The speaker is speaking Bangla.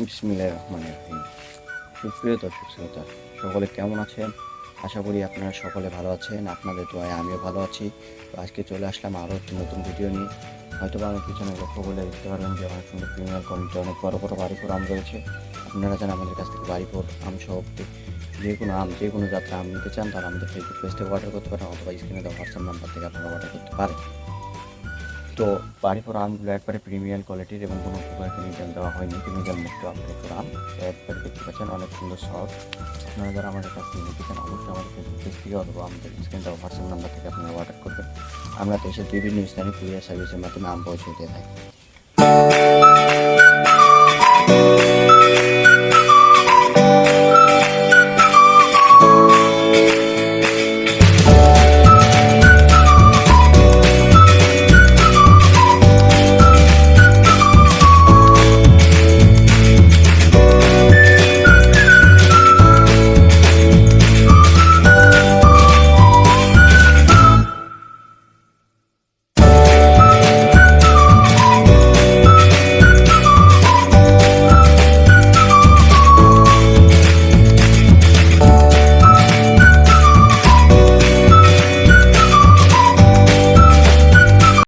রহিম। সুপ্রিয় দর্শক শ্রোতা, সকলে কেমন আছেন? আশা করি আপনারা সকলে ভালো আছেন, আপনাদের দোয়ায় আমিও ভালো আছি। তো আজকে চলে আসলাম আরও একটি নতুন ভিডিও নিয়ে। হয়তো বা আমার পিছনে লক্ষ্য করলে দেখতে পারবেন যে অনেক সুন্দর প্রিমিয়ার কোয়ালিটি অনেক বড় বড় বাড়িপুর আম রয়েছে। আপনারা জানেন আমাদের কাছ থেকে বাড়িপুর আম সহ যে কোনো আম, যে কোনো যাত্রা আম নিতে চান, তারা আমাদের ফেসবুক পেজ থেকে অর্ডার করতে পারেন, অথবা স্ক্রিনে দেওয়া হোয়াটসঅ্যাপ নাম্বার থেকে আপনারা অর্ডার করতে পারেন। তো বাড়ি পর আমগুলো একবারে প্রিমিয়াম কোয়ালিটির এবং কোনো প্রকার কেমিক্যাল দেওয়া হয়নি। কেমিক্যাল মুক্ত আমাদের পর আম একবারে দেখতে পাচ্ছেন, অনেক সুন্দর শখ আপনারা যারা আমাদের কাছ থেকে চান অবশ্যই আমাদের ফেসবুক পেজ থেকে অথবা আমাদের স্ক্রিন হোয়াটসঅ্যাপ নাম্বার থেকে আপনারা অর্ডার করবেন। আমরা দেশের বিভিন্ন স্থানে কুরিয়ার সার্ভিসের মাধ্যমে আম পৌঁছে দিয়ে থাকি।